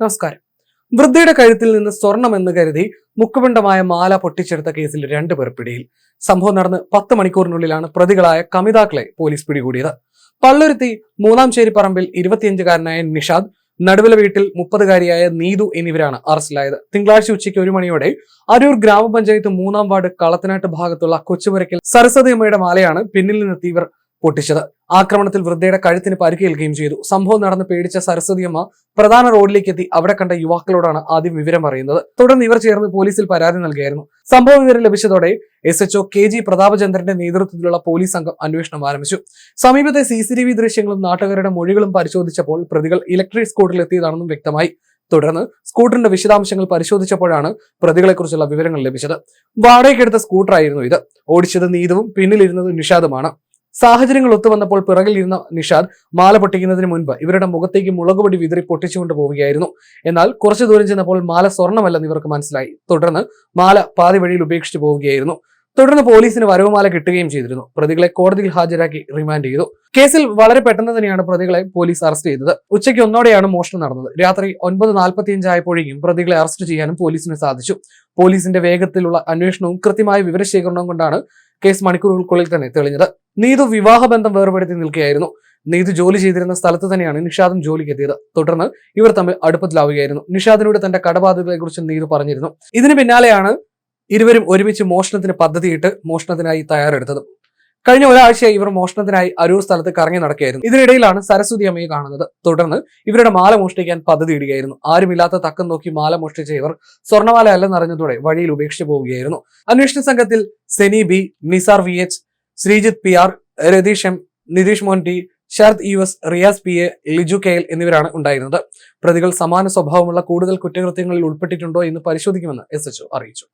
നമസ്കാരം. വൃദ്ധയുടെ കഴുത്തിൽ നിന്ന് സ്വർണം എന്ന് കരുതി മുക്കുപിണ്ടമായ മാല പൊട്ടിച്ചെടുത്ത കേസിൽ രണ്ടുപേർ പിടിയിൽ. സംഭവം നടന്ന് പത്ത് മണിക്കൂറിനുള്ളിലാണ് പ്രതികളായ കമിതാക്കളെ പോലീസ് പിടികൂടിയത്. പള്ളുരുത്തി മൂന്നാം പറമ്പിൽ ഇരുപത്തിയഞ്ചുകാരനായ നിഷാദ് നടുവില വീട്ടിൽ മുപ്പതുകാരിയായ നീതു എന്നിവരാണ് അറസ്റ്റിലായത്. തിങ്കളാഴ്ച ഉച്ചയ്ക്ക് ഒരു മണിയോടെ അരൂർ ഗ്രാമപഞ്ചായത്ത് മൂന്നാം വാർഡ് കളത്തനാട്ട് ഭാഗത്തുള്ള കൊച്ചുപുരയ്ക്കൽ സരസ്വതി അമ്മയുടെ മാലയാണ് പിന്നിൽ നിന്നെത്തി ഇവർ പൊട്ടിച്ചത്. ആക്രമണത്തിൽ വൃദ്ധയുടെ കഴുത്തിന് പരിക്കേൽക്കുകയും ചെയ്തു. സംഭവം നടന്ന് പേടിച്ച സരസ്വതിയമ്മ പ്രധാന റോഡിലേക്ക് എത്തി അവിടെ കണ്ട യുവാക്കളോടാണ് ആദ്യം വിവരം അറിയുന്നത്. തുടർന്ന് ഇവർ ചേർന്ന് പോലീസിൽ പരാതി നൽകിയായിരുന്നു. സംഭവ വിവരം ലഭിച്ചതോടെ S H O K G പ്രതാപചന്ദ്രന്റെ നേതൃത്വത്തിലുള്ള പോലീസ് സംഘം അന്വേഷണം ആരംഭിച്ചു. സമീപത്തെ സി സി ടി വി ദൃശ്യങ്ങളും നാട്ടുകാരുടെ മൊഴികളും പരിശോധിച്ചപ്പോൾ പ്രതികൾ ഇലക്ട്രിക് സ്കൂട്ടറിൽ എത്തിയതാണെന്നും വ്യക്തമായി. തുടർന്ന് സ്കൂട്ടറിന്റെ വിശദാംശങ്ങൾ പരിശോധിച്ചപ്പോഴാണ് പ്രതികളെക്കുറിച്ചുള്ള വിവരങ്ങൾ ലഭിച്ചത്. വാടകയ്ക്കെടുത്ത സ്കൂട്ടറായിരുന്നു ഇത്. ഓടിച്ചത് നീതുവും പിന്നിലിരുന്നത് നിഷാദുമാണ്. സാഹചര്യങ്ങൾ ഒത്തുവന്നപ്പോൾ പിറകിൽ ഇരുന്ന നിഷാദ് മാല പൊട്ടിക്കുന്നതിന് മുൻപ് ഇവരുടെ മുഖത്തേക്ക് മുളകുപൊടി വിതറി പൊട്ടിച്ചുകൊണ്ട് പോവുകയായിരുന്നു. എന്നാൽ കുറച്ചു ദൂരം ചെന്നപ്പോൾ മാല സ്വർണമല്ലെന്ന് ഇവർക്ക് മനസ്സിലായി. തുടർന്ന് മാല പാതി വഴിയിൽ ഉപേക്ഷിച്ചു പോവുകയായിരുന്നു. തുടർന്ന് പോലീസിന് വരവുമാല കിട്ടുകയും ചെയ്തിരുന്നു. പ്രതികളെ കോടതിയിൽ ഹാജരാക്കി റിമാൻഡ് ചെയ്തു. കേസിൽ വളരെ പെട്ടെന്ന് തന്നെയാണ് പ്രതികളെ പോലീസ് അറസ്റ്റ് ചെയ്തത്. ഉച്ചയ്ക്ക് ഒന്നോടെയാണ് മോഷണം നടന്നത്. രാത്രി ഒൻപത് നാൽപ്പത്തിയഞ്ച് പ്രതികളെ അറസ്റ്റ് ചെയ്യാനും പോലീസിന് സാധിച്ചു. പോലീസിന്റെ വേഗത്തിലുള്ള അന്വേഷണവും കൃത്യമായ വിവരശേഖരണവും കൊണ്ടാണ് കേസ് മണിക്കൂറുകൾക്കുള്ളിൽ തന്നെ തെളിഞ്ഞത്. നീതു വിവാഹബന്ധം വേർപെടുത്തി നിൽക്കുകയായിരുന്നു. നീതു ജോലി ചെയ്തിരുന്ന സ്ഥലത്ത് തന്നെയാണ് നിഷാദും ജോലിക്ക് എത്തിയത്. തുടർന്ന് ഇവർ തമ്മിൽ അടുപ്പത്തിലാവുകയായിരുന്നു. നിഷാദിനോട് തന്റെ കടബാധ്യതയെക്കുറിച്ച് നീതു പറഞ്ഞിരുന്നു. ഇതിന് പിന്നാലെയാണ് ഇരുവരും ഒരുമിച്ച് മോഷണത്തിന് പദ്ധതിയിട്ട് മോഷണത്തിനായി തയ്യാറെടുത്തത്. കഴിഞ്ഞ ഒരാഴ്ച ഇവർ മോഷണത്തിനായി അരൂർ സ്ഥലത്ത് കറങ്ങി നടക്കുകയായിരുന്നു. ഇതിനിടയിലാണ് സരസ്വതി അമ്മയെ കാണുന്നത്. തുടർന്ന് ഇവരുടെ മാല മോഷ്ടിക്കാൻ പദ്ധതി ഇടുകയായിരുന്നു. ആരുമില്ലാത്ത തക്കം നോക്കി മാല മോഷ്ടിച്ച ഇവർ സ്വർണമാല അല്ലെന്നറിഞ്ഞതോടെ വഴിയിൽ ഉപേക്ഷിച്ചു പോവുകയായിരുന്നു. അന്വേഷണ സംഘത്തിൽ Seni B Nizar V H Sreejith P R Ratheesh M Nitheesh Mon T Sarath U S Riyas P A Liju K L എന്നിവരാണ് ഉണ്ടായിരുന്നത്. പ്രതികൾ സമാന സ്വഭാവമുള്ള കൂടുതൽ കുറ്റകൃത്യങ്ങളിൽ ഉൾപ്പെട്ടിട്ടുണ്ടോ എന്ന് പരിശോധിക്കുമെന്ന് എസ് എച്ച്ഒ അറിയിച്ചു.